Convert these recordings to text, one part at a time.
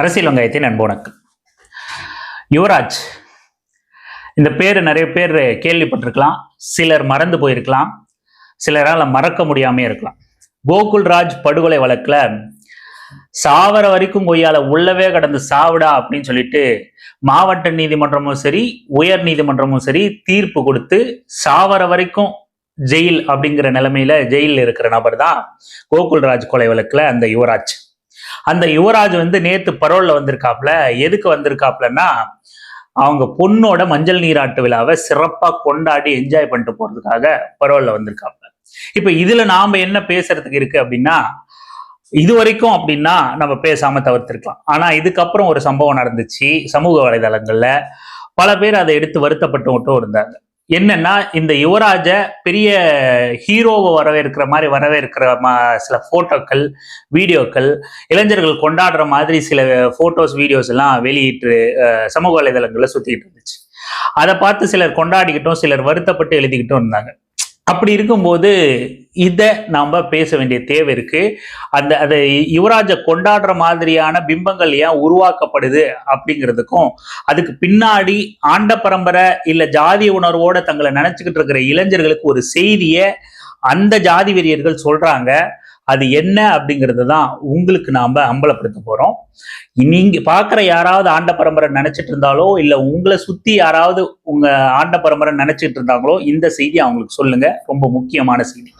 அரசியல் வங்காயத்தின் அன்பு யுவராஜ் இந்த பேர் நிறைய பேர் கேள்விப்பட்டிருக்கலாம். சிலர் மறந்து போயிருக்கலாம். சிலரால் மறக்க முடியாமே இருக்கலாம். கோகுல்ராஜ் படுகொலை வழக்குல சாவர வரைக்கும் கொய்யால உள்ளவே கடந்து சாவிடா அப்படின்னு சொல்லிட்டு மாவட்ட நீதிமன்றமும் சரி உயர் நீதிமன்றமும் சரி தீர்ப்பு கொடுத்து சாவர வரைக்கும் ஜெயில் அப்படிங்கிற நிலைமையில ஜெயிலில் இருக்கிற நபர் தான் கோகுல்ராஜ் கொலை வழக்கில் அந்த யுவராஜ். அந்த யுவராஜ் வந்து நேத்து பரோல்ல வந்திருக்காப்ல. எதுக்கு வந்திருக்காப்லன்னா அவங்க பொண்ணோட மஞ்சள் நீராட்டு விழாவை சிறப்பா கொண்டாடி என்ஜாய் பண்ணிட்டு போறதுக்காக பரோல்ல வந்திருக்காப்ல. இப்ப இதுல நாம என்ன பேசுறதுக்கு இருக்கு அப்படின்னா இது வரைக்கும் அப்படின்னா நம்ம பேசாம தவிர்த்திருக்கலாம். ஆனா இதுக்கப்புறம் ஒரு சம்பவம் நடந்துச்சு சமூக வலைதளங்கள்ல. பல பேர் அதை எடுத்து வருத்தப்பட்டு மட்டும் இருந்தாங்க. என்னன்னா இந்த யுவராஜ பெரிய ஹீரோவை வரவேற்கிற மாதிரி வரவேற்கிற மா சில போட்டோக்கள் வீடியோக்கள் இளைஞர்கள் கொண்டாடுற மாதிரி சில போட்டோஸ் வீடியோஸ் எல்லாம் வெளியிட்டு சமூக வலைதளங்களில் சுத்திட்டு இருந்துச்சு. அதை பார்த்து சிலர் கொண்டாடிக்கிட்டும் சிலர் வருத்தப்பட்டு எழுதிக்கிட்டும் இருந்தாங்க. அப்படி இருக்கும்போது இதை நாம் பேச வேண்டிய தேவை இருக்குது அந்த அதை யுவராஜை கொண்டாடுற மாதிரியான பிம்பங்கள் ஏன் உருவாக்கப்படுது அப்படிங்கிறதுக்கும் அதுக்கு பின்னாடி ஆண்ட பரம்பரை இல்லை ஜாதி உணர்வோடு தங்களை நினச்சிக்கிட்டு இருக்கிற இளைஞர்களுக்கு ஒரு செய்தியை அந்த ஜாதி வெறியர்கள் சொல்கிறாங்க அது என்ன அப்படிங்கிறது தான் உங்களுக்கு நாம் அம்பலப்படுத்த போகிறோம் நீங்கள் பார்க்குற யாராவது ஆண்ட பரம்பரை நினச்சிட்டு இருந்தாலோ இல்லை உங்களை சுற்றி யாராவது உங்கள் ஆண்ட பரம்பரை நினச்சிட்டு இருந்தாங்களோ இந்த செய்தி அவங்களுக்கு சொல்லுங்கள் ரொம்ப முக்கியமான செய்தி.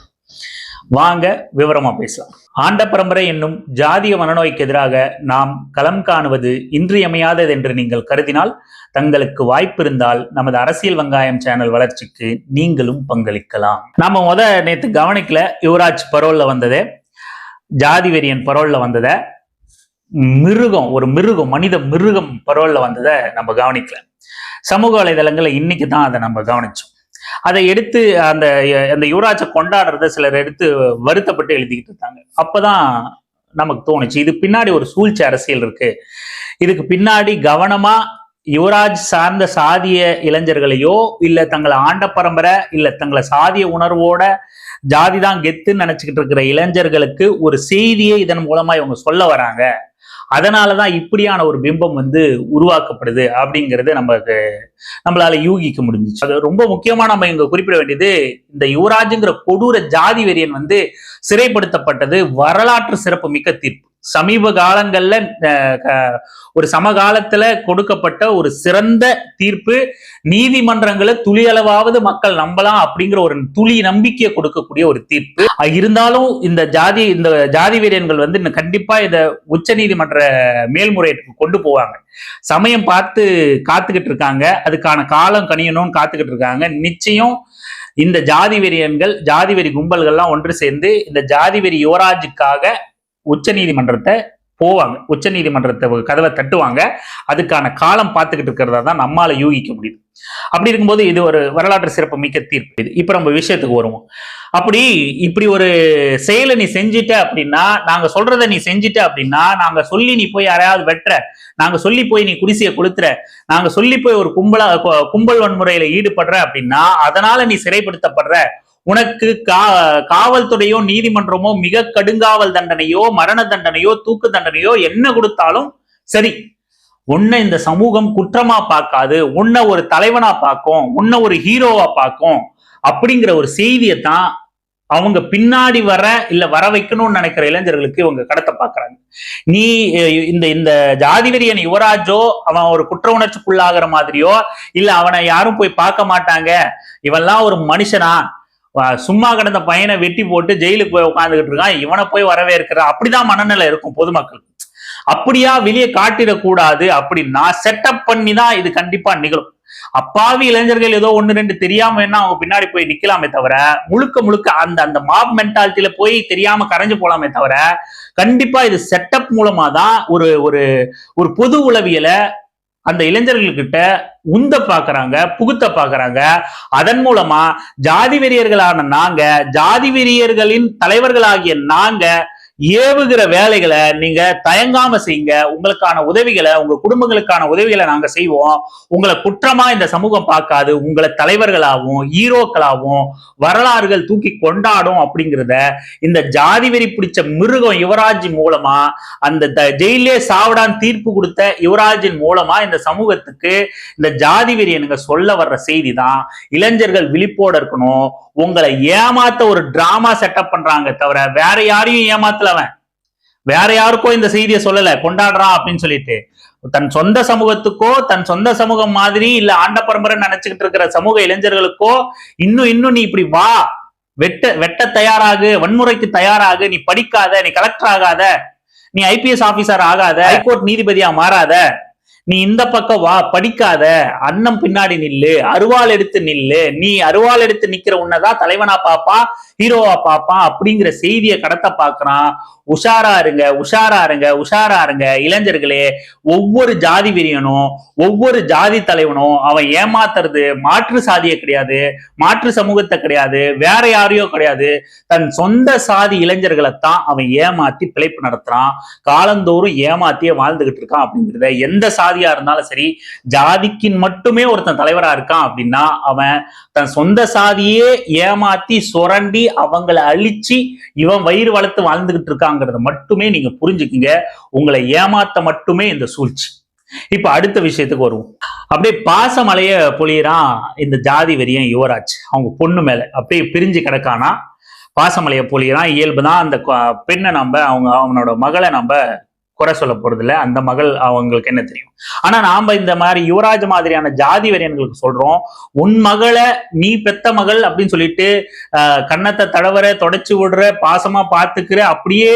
வாங்க விவரமாக பேசலாம். ஆண்ட பரம்பரை என்னும் ஜாதிய மனநோய்க்கு எதிராக நாம் களம் காணுவது இன்றியமையாதது என்று நீங்கள் கருதினால் தங்களுக்கு வாய்ப்பு இருந்தால் நமது அரசியல் வெங்காயம் சேனல் வளர்ச்சிக்கு நீங்களும் பங்களிக்கலாம். நாம முத நேற்று கவனிக்கல யுவராஜ் பரோல்ல வந்ததே. ஜாதி வெறியன் பரோலில் வந்ததை மிருகம் ஒரு மிருகம் மனித மிருகம் பரோலில் வந்ததை நம்ம கவனிக்கல. சமூக வலைதளங்களில் இன்னைக்கு தான் அதை நம்ம கவனிச்சோம். அதை எடுத்து அந்த அந்த யுவராஜை கொண்டாடுறத சிலர் எடுத்து வருத்தப்பட்டு எழுதிக்கிட்டு இருந்தாங்க அப்போதான் நமக்கு தோணுச்சு இது பின்னாடி ஒரு சூழ்ச்சி அரசியல் இருக்கு. இதுக்கு பின்னாடி கவனமாக யுவராஜ் சார்ந்த சாதிய இளைஞர்களையோ இல்லை தங்களை ஆண்ட பரம்பரை இல்லை தங்களை சாதிய உணர்வோட ஜாதி தான் கெத்துன்னு நினைச்சுக்கிட்டு இருக்கிற இளைஞர்களுக்கு ஒரு செய்தியை இதன் மூலமா இவங்க சொல்ல வராங்க. அதனாலதான் இப்படியான ஒரு பிம்பம் வந்து உருவாக்கப்படுது அப்படிங்கிறது நமக்கு நம்மளால யூகிக்க முடிஞ்சிச்சு. அது ரொம்ப முக்கியமா நம்ம இங்க குறிப்பிட வேண்டியது இந்த யுவராஜுங்கிற கொடூர ஜாதி வெறியன் வந்து சிறைப்படுத்தப்பட்டது வரலாற்று சிறப்பு மிக்க தீர்ப்பு. சமீப காலங்கள்ல க- ஒரு சமகாலத்துல கொடுக்கப்பட்ட ஒரு சிறந்த தீர்ப்பு நீதிமன்றங்களை துளியளவாவது மக்கள் நம்பலாம் அப்படிங்கிற ஒரு துளி நம்பிக்கையை கொடுக்கக்கூடிய ஒரு தீர்ப்பு. இருந்தாலும் இந்த ஜாதி இந்த ஜாதி வீரர்கள் வந்து இன்னும் கண்டிப்பா இதை உச்ச நீதிமன்ற மேல்முறையீட்டுக்கு கொண்டு போவாங்க. சமயம் பார்த்து காத்துக்கிட்டு இருக்காங்க. அதுக்கான காலம் கணியணும்னு காத்துக்கிட்டு இருக்காங்க. நிச்சயம் இந்த ஜாதி வெறியன்கள் ஜாதி வெறி கும்பல்கள்லாம் ஒன்று சேர்ந்து இந்த ஜாதி வெறி யுவராஜுக்காக உச்ச நீதிமன்றத்தை போவாங்க. உச்ச நீதிமன்றத்தை கதவை தட்டுவாங்க. அதுக்கான காலம் பார்த்துக்கிட்டு இருக்கிறதா தான் நம்மால யூகிக்க முடியுது. அப்படி இருக்கும்போது இது ஒரு வரலாற்று சிறப்பு மிக்க தீர்ப்பு இது. இப்ப நம்ம விஷயத்துக்கு வருவோம். அப்படி இப்படி ஒரு செயலை நீ செஞ்சிட்ட அப்படின்னா நாங்க சொல்றத நீ செஞ்சிட்ட அப்படின்னா நாங்க சொல்லி நீ போய் யாரையாவது வெட்டுற நாங்க சொல்லி போய் நீ குடிசையை கொளுத்துற நாங்க சொல்லி போய் ஒரு கும்பலா கும்பல் வன்முறையில ஈடுபடுற அப்படின்னா அதனால நீ சிறைப்படுத்தப்படுற உனக்கு கா காவல்துறையோ நீதிமன்றமோ மிக கடுங்காவல் தண்டனையோ மரண தண்டனையோ தூக்கு தண்டனையோ என்ன கொடுத்தாலும் சரி. உன்னை இந்த சமூகம் குற்றமா பார்க்காது. உன்னை ஒரு தலைவனா பார்க்கும். உன்னை ஒரு ஹீரோவா பார்க்கும். அப்படிங்கிற ஒரு செய்தியை தான் அவங்க பின்னாடி வர இல்ல வர வைக்கணும்னு நினைக்கிற இளைஞர்களுக்கு இவங்க கடத்த பாக்குறாங்க நீ இந்த இந்த ஜாதிவெறியன் யுவராஜோ அவன் ஒரு குற்ற உணர்ச்சிக்குள்ளாகிற மாதிரியோ இல்ல அவனை யாரும் போய் பார்க்க மாட்டாங்க. இவன்லாம் ஒரு மனுஷனா? சும்மா கிடந்த பையனை வெட்டி போட்டு ஜெயிலுக்கு போய் உட்காந்துக்கிட்டு இருக்கான். இவனை போய் வரவேற்கிற அப்படிதான் மனநிலை இருக்கும் பொதுமக்கள். அப்படியா வெளியே காட்டிடக்கூடாது அப்படின்னா செட்டப் பண்ணி தான் இது கண்டிப்பா நிகழும். அப்பாவி இளைஞர்கள் ஏதோ ஒண்ணு ரெண்டு தெரியாம என்ன அவங்க பின்னாடி போய் நிக்கலாமே தவிர முழுக்க முழுக்க அந்த அந்த மாப் மென்டாலிட்டியில போய் தெரியாம கரைஞ்சு போலாமே தவிர கண்டிப்பா இது செட்டப் மூலமா தான் ஒரு ஒரு ஒரு பொது உளவியலை அந்த இளைஞர்கள்கிட்ட உந்த பாக்குறாங்க புகுத்த பாக்குறாங்க. அதன் மூலமா ஜாதி வெறியர்களான நாங்க ஜாதி வெறியர்களின் தலைவர்களாகிய நாங்க ஏவுகிற வேலைகளை நீங்க தயங்காம செய்யுங்க. உங்களுக்கான உதவிகளை உங்க குடும்பங்களுக்கான உதவிகளை நாங்க செய்வோம். உங்களை குற்றமா இந்த சமூகம் பார்க்காது. உங்களை தலைவர்களாகவும் ஹீரோக்களாகவும் வரலாறுகள் தூக்கி கொண்டாடும் அப்படிங்கிறத இந்த ஜாதி வெறி பிடிச்ச மிருகம் யுவராஜ் மூலமா அந்த த- ஜெயிலே சாவடான் தீர்ப்பு கொடுத்த யுவராஜின் மூலமா இந்த சமூகத்துக்கு இந்த ஜாதி வெறியனுங்க சொல்ல வர்ற செய்தி தான். இளைஞர்கள் விழிப்போட இருக்கணும். உங்களை ஏமாத்த ஒரு டிராமா செட்டப் பண்றாங்க தவிர வேற யாரையும் ஏமாத்தல அவன் வேற யாருக்கோ இந்த செய்தியை சொல்லல கொண்டாடுறான் அப்படின்னு சொல்லிட்டு. தன் சொந்த சமூகத்துக்கோ தன் சொந்த சமூகம் மாதிரி இல்ல ஆண்ட பரம்பரை நினைச்சுக்கிட்டு இருக்கிற சமூக இளைஞர்களுக்கோ இன்னும் இன்னும் நீ இப்படி வா. வெட்ட வெட்ட தயாராகு வன்முறைக்கு தயாராகு நீ படிக்காத நீ கலெக்டர் ஆகாத நீ ஐபிஎஸ் ஆபீசர் ஆகாத ஹைகோர்ட் நீதிபதியா மாறாத. நீ இந்த பக்கம் வா படிக்காத. அன்னம் பின்னாடி நில்லு. அருவாள் எடுத்து நில்லு. நீ அருவாள் எடுத்து நிக்கிற உன்னதான் தலைவனா பாப்பா ஹீரோவா பாப்பா அப்படிங்கிற செய்தியை கடத்த பாக்குறான் உஷாரா இருங்க உஷாரா இருங்க உஷாரா இருங்க. இளைஞர்களே ஒவ்வொரு ஜாதி விரியனும் ஒவ்வொரு ஜாதி தலைவனும் அவன் ஏமாத்துறது மாற்று சாதியை கிடையாது மாற்று சமூகத்தை கிடையாது வேற யாரையோ கிடையாது. தன் சொந்த சாதி இளைஞர்களைத்தான் அவன் ஏமாத்தி பிழைப்பு நடத்துறான். காலந்தோறும் ஏமாத்தியே வாழ்ந்துகிட்டு இருக்கான் அப்படிங்கிறத எந்த சாதியா இருந்தாலும் சரி ஜாதிக்கு மட்டுமே ஒருத்தன் தலைவரா இருக்கான் அப்படின்னா அவன் தன் சொந்த சாதியே ஏமாத்தி சுரண்டி அவங்கள அழிச்சு இவன் வயிறு வளர்த்து வாழ்ந்துகிட்டு இருக்காங்கிறத மட்டுமே நீங்க புரிஞ்சுக்கிங்க. உங்களை ஏமாத்த மட்டுமே இந்த சூழ்ச்சி. இப்ப அடுத்த விஷயத்துக்கு வருவோம். அப்படியே பாசமலைய பொழியறான் இந்த ஜாதி வெறியன் யுவராஜ். அவங்க பொண்ணு மேல. அப்படியே பிரிஞ்சு கிடக்கானா பாசமலைய பொழியறான் இயல்பு தான் அந்த பெண்ணை நம்ம அவங்க அவனோட மகளை நம்ம குறை சொல்ல போறது அந்த மகள் அவங்களுக்கு என்ன தெரியும்? ஆனா நாம இந்த மாதிரி யுவராஜ் மாதிரியான ஜாதி வரியன்களுக்கு சொல்றோம். உன் மகளை நீ பெத்த மகள் அப்படின்னு சொல்லிட்டு ஆஹ், கன்னத்தை தடவற தொடச்சு விடுற பாசமா பாத்துக்கிற அப்படியே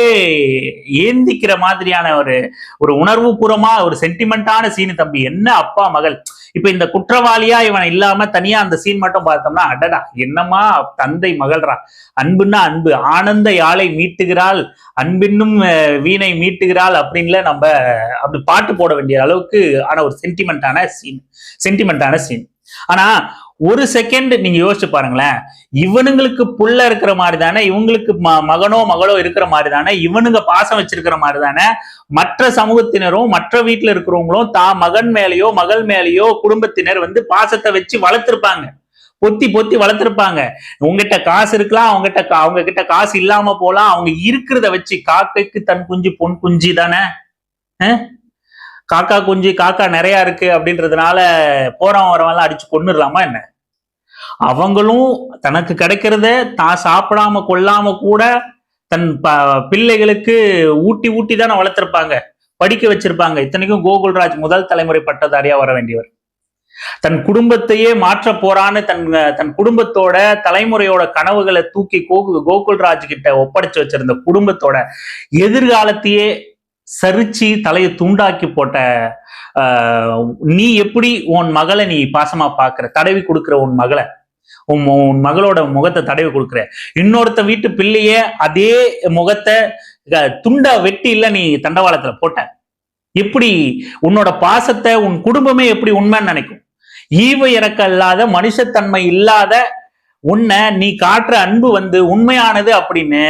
ஏந்திக்கிற மாதிரியான ஒரு ஒரு உணர்வு பூர்வமா ஒரு சென்டிமெண்டான சீனு தம்பி என்ன அப்பா மகள்? இப்ப இந்த குற்றவாளியா இவன் இல்லாம தனியா அந்த சீன் மட்டும் பார்த்தோம்னா அடடா என்னமா தந்தை மகள்றா. அன்புன்னா அன்பு. ஆனந்த யாழை மீட்டுகிறாள் அன்பின்னும் வீணை மீட்டுகிறாள் அப்படின்ல நம்ம அப்படி பாட்டு போட வேண்டிய அளவுக்கு ஆன ஒரு சென்டிமெண்டான சீன் சென்டிமெண்டான சீன் ஆனா ஒரு செகண்ட் நீங்க யோசிச்சு பாருங்களேன். இவனுங்களுக்கு புள்ள இருக்கிற மாதிரி தானே இவங்களுக்கு ம- மகனோ மகளோ இருக்கிற மாதிரி தானே இவனுங்க பாசம் வச்சிருக்கிற மாதிரி தானே மற்ற சமூகத்தினரும் மற்ற வீட்டுல இருக்கிறவங்களும் தான் மகன் மேலேயோ மகள் மேலேயோ குடும்பத்தினர் வந்து பாசத்தை வச்சு வளர்த்திருப்பாங்க. பொத்தி பொத்தி வளர்த்திருப்பாங்க. உங்ககிட்ட காசு இருக்கலாம் அவங்ககிட்ட கா- அவங்க கிட்ட காசு இல்லாம போலாம் அவங்க இருக்கிறத வச்சு காக்கைக்கு தன் குஞ்சு பொன் குஞ்சு தானே? காக்கா குஞ்சு காக்கா நிறையா இருக்கு அப்படின்றதுனால போறவன் வரவெல்லாம் அடிச்சு கொன்னுடலாமா என்ன? அவங்களும் தனக்கு கிடைக்கிறத தான் சாப்பிடாம கொள்ளாம கூட தன் ப- பிள்ளைகளுக்கு ஊட்டி ஊட்டி தானே வளர்த்துருப்பாங்க. படிக்க வச்சிருப்பாங்க. இத்தனைக்கும் கோகுல்ராஜ் முதல் தலைமுறை பட்டதாரியா வர வேண்டியவர். தன் குடும்பத்தையே மாற்ற போறான்னு தன் தன் குடும்பத்தோட தலைமுறையோட கனவுகளை தூக்கி கோகு கோகுல்ராஜ் கிட்ட ஒப்படைச்சு வச்சிருந்த குடும்பத்தோட எதிர்காலத்தையே சரிச்சு தலையை துண்டாக்கி போட்ட ஆஹ், நீ எப்படி உன் மகளை நீ பாசமா பாக்குற? தடவி கொடுக்குற உன் மகளை. உன் உன் மகளோட முகத்தை தடவி கொடுக்குற. இன்னொருத்த வீட்டு பிள்ளைய அதே முகத்தை துண்டா வெட்டி இல்ல நீ தண்டவாளத்துல போட்ட. எப்படி உன்னோட பாசத்தை உன் குடும்பமே எப்படி உண்மைன்னு நினைக்கும்? ஈவ இறக்க இல்லாத மனுஷத்தன்மை இல்லாத உன்னை நீ காட்டுற அன்பு வந்து உண்மையானது அப்படின்னு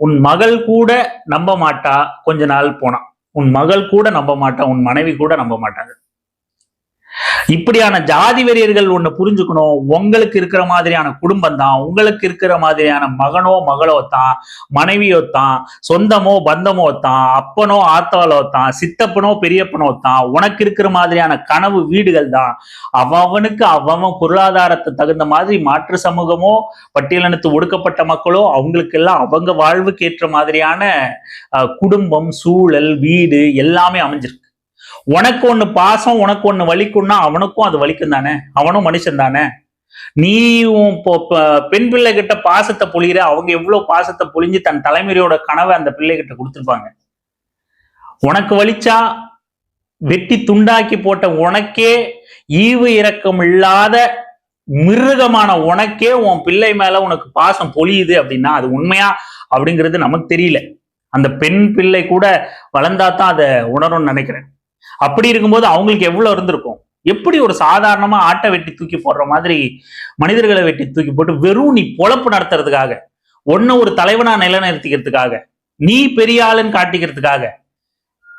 உன் மகள் கூட நம்ப மாட்டா கொஞ்ச நாள் போனா. உன் மகள் கூட நம்ப மாட்டா உன் மனைவி கூட நம்ப மாட்டாங்க. இப்படியான ஜாதி வெறியர்கள் ஒண்ணு புரிஞ்சுக்கணும். உங்களுக்கு இருக்கிற மாதிரியான குடும்பம் தான் உங்களுக்கு இருக்கிற மாதிரியான மகனோ மகளோ தான் மனைவியோ தான் சொந்தமோ பந்தமோ தான் அப்பனோ ஆத்தாளோ தான் சித்தப்பனோ பெரியப்பனோ தான் உனக்கு இருக்கிற மாதிரியான கனவு வீடுகள் தான். அவனுக்கு அவன் பொருளாதாரத்தை தகுந்த மாதிரி மாற்று சமூகமோ பட்டியலினத்து ஒடுக்கப்பட்ட மக்களோ அவங்களுக்கு எல்லாம் அவங்க வாழ்வுக்கு ஏற்ற மாதிரியான குடும்பம் சூழல் வீடு எல்லாமே அமைஞ்சிருக்கு. உனக்கு ஒன்று பாசம் உனக்கு ஒன்று வலிக்கும்னா அவனுக்கும் அது வலிக்கும் தானே? அவனும் மனுஷன் தானே? நீ உன் ப- பெண் பிள்ளை கிட்ட பாசத்தை பொழிகிற அவங்க எவ்வளோ பாசத்தை பொழிஞ்சு தன் தலைமுறையோட கனவை அந்த பிள்ளை கிட்ட கொடுத்துருப்பாங்க. உனக்கு வலிச்சா வெட்டி துண்டாக்கி போட்ட உனக்கே ஈவு இரக்கம் இல்லாத மிருகமான உனக்கே உன் பிள்ளை மேல உனக்கு பாசம் பொழியுது அப்படின்னா அது உண்மையா அப்படிங்கிறது நமக்கு தெரியல. அந்த பெண் பிள்ளை கூட வளர்ந்தா தான் அதை உணரும்னு நினைக்கிறேன். அப்படி இருக்கும்போது அவங்களுக்கு எவ்வளவு இருந்திருக்கும்? எப்படி ஒரு சாதாரணமா ஆட்டை வெட்டி தூக்கி போடுற மாதிரி மனிதர்களை வெட்டி தூக்கி போட்டு வெறும் நீ பொழப்பு நடத்துறதுக்காக ஒன்ன ஒரு தலைவனா நிலைநிறுத்திக்கிறதுக்காக நீ பெரிய ஆளுன்னு காட்டிக்கிறதுக்காக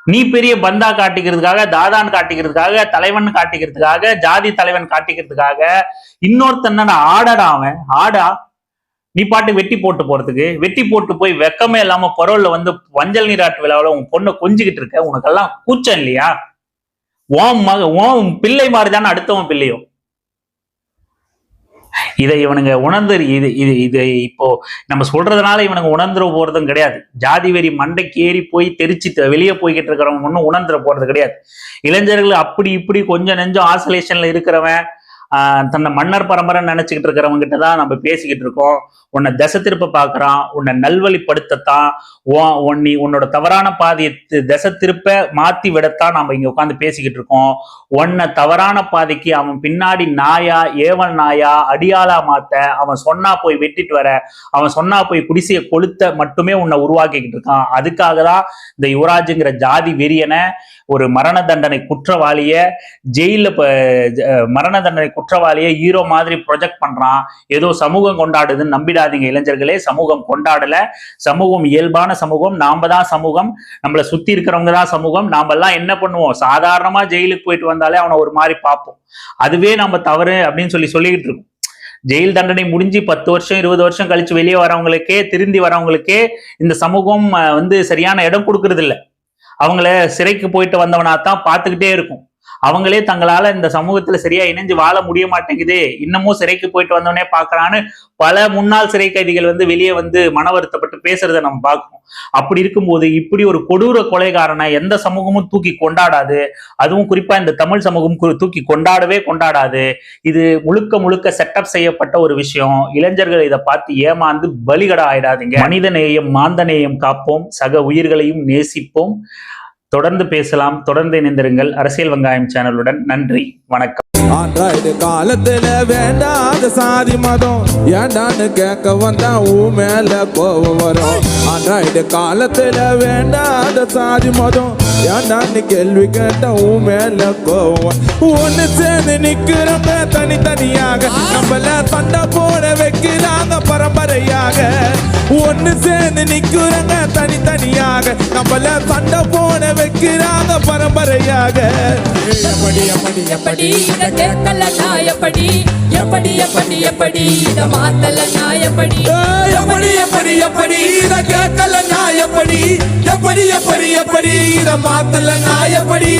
நீ பெரிய பந்தா காட்டிக்கிறதுக்காக தாதான் காட்டிக்கிறதுக்காக தலைவன் காட்டிக்கிறதுக்காக ஜாதி தலைவன் காட்டிக்கிறதுக்காக இன்னொருத்தன் ஆடடா அவன் ஆடா நீ பாட்டு வெட்டி போட்டு போறதுக்கு வெட்டி போட்டு போய் வெக்கமே இல்லாம பரோல்ல வந்து வஞ்சல் நீராட்டு விழாவில் உன் பொண்ணை கொஞ்சிக்கிட்டு இருக்க உனக்கெல்லாம் கூச்சம் இல்லையா? ஓம் மக ஓம் பிள்ளை மாதிரிதானே அடுத்தவன் பிள்ளையும் இதை இவனுங்க உணர்ந்து இது இது இது இப்போ நம்ம சொல்றதுனால இவனுங்க உணர்ந்துட போறதும் கிடையாது. ஜாதி வெறி மண்டைக்கு ஏறி போய் தெரிச்சு வெளியே போய்கிட்டு இருக்கிறவன் ஒன்றும் உணர்ந்துட போறது கிடையாது. இளைஞர்கள் அப்படி இப்படி கொஞ்சம் நெஞ்சம் ஆசோலேஷன்ல இருக்கிறவன் தன்னை மன்னர் பரம்பரை நினைச்சுக்கிட்டு இருக்கிறவங்க கிட்ட தான் நம்ம பேசிக்கிட்டு இருக்கோம். உன்னை திசை திருப்ப பார்க்குறான். உன்னை நல்வழிப்படுத்தத்தான். உன் நீ உன்னோட தவறான பாதையை தி- திசை திருப்ப மாத்தி விடத்தான் நம்ம இங்க உட்காந்து பேசிக்கிட்டு இருக்கோம். உன்னை தவறான பாதைக்கு அவன் பின்னாடி நாயா ஏவல் நாயா அடியாளா மாத்த அவன் சொன்னா போய் வெட்டிட்டு வர அவன் சொன்னா போய் குடிசையை கொளுத்த மட்டுமே உன்னை உருவாக்கிக்கிட்டு இருக்கான். அதுக்காக தான் இந்த யுவராஜுங்கிற ஜாதி வெறியனை ஒரு மரண தண்டனை குற்றவாளிய ஜெயில மரண தண்டனை குற்றவாளியை ஹீரோ மாதிரி ப்ரொஜெக்ட் பண்றான். ஏதோ சமூகம் கொண்டாடுதுன்னு நம்பிடாதீங்க இளைஞர்களே. சமூகம் கொண்டாடல. சமூகம் இயல்பான சமூகம். நாம தான் சமூகம். நம்மளை சுத்தி இருக்கிறவங்க தான் சமூகம். நாம எல்லாம் என்ன பண்ணுவோம்? சாதாரணமா ஜெயிலுக்கு போயிட்டு வந்தாலே அவனை ஒரு மாதிரி பார்ப்போம். அதுவே நம்ம தவறு அப்படின்னு சொல்லி சொல்லிக்கிட்டு இருக்கோம். ஜெயில் தண்டனை முடிஞ்சு பத்து வருஷம் இருபது வருஷம் கழிச்சு வெளியே வரவங்களுக்கே திருந்தி வரவங்களுக்கே இந்த சமூகம் வந்து சரியான இடம் கொடுக்கறது அவங்கள சிறைக்கு போயிட்டு வந்தவனா தான் பார்த்துக்கிட்டே இருக்கும். அவங்களே தங்களால இந்த சமூகத்துல சரியா இணைஞ்சு வாழ முடிய மாட்டேங்குது. இன்னமும் சிறைக்கு போயிட்டு வந்தோடனே பாக்குறான்னு பல முன்னாள் சிறை கைதிகள் வந்து வெளியே வந்து மன வருத்தப்பட்டு பேசுறதை நம்ம பார்க்கணும் அப்படி இருக்கும்போது இப்படி ஒரு கொடூர கொலைகாரனை எந்த சமூகமும் தூக்கி கொண்டாடாது. அதுவும் குறிப்பா இந்த தமிழ் சமூகம் தூக்கி கொண்டாடவே கொண்டாடாது. இது முழுக்க முழுக்க செட்டப் செய்யப்பட்ட ஒரு விஷயம். இளைஞர்கள் இதை பார்த்து ஏமாந்து பலிகடா ஆயிடாதீங்க. மனித நேயம் மாந்த நேயம் காப்போம். சக உயிர்களையும் நேசிப்போம். தொடர்ந்து பேசலாம் தொடர்ந்து இணைந்திருங்கள் அரசியல் வெங்காயம் சேனலுடன். நன்றி வணக்கம். ஆண்ட்ராய்டு காலத்துல வேண்டாத சாதி மதம். ஏண்டான்னு கேட்க வந்தா ஊ மேல கோவம் வரும். ஆண்ட்ராய்டு காலத்துல வேண்டாத சாதி மதம். ஏண்டான்னு கேள்வி கேட்ட ஊ மேல கோவம் ஒன்னு ஒண்ணு சேர்ந்து நிக்கிறப்ப தனித்தனியாக. நம்மள சண்டை போட வைக்கிறாங்க பரம்பரையாக. ஒண்ணு சேர்ந்து நிக்கிறங்க தனித்தனியாக நம்மள சண்டை போட வைக்கிறாங்க பரம்பரையாக. எப்படி எப்படி எப்படி இத கேட்கல நான் எப்படி? எப்படி எப்படி எப்படி? இத மாத்தல நான் எப்படி? எப்படி எப்படி எப்படி இத கேட்கல நான் எப்படி? எப்படி எப்படி எப்படி? இத மாத்தல நான் எப்படி?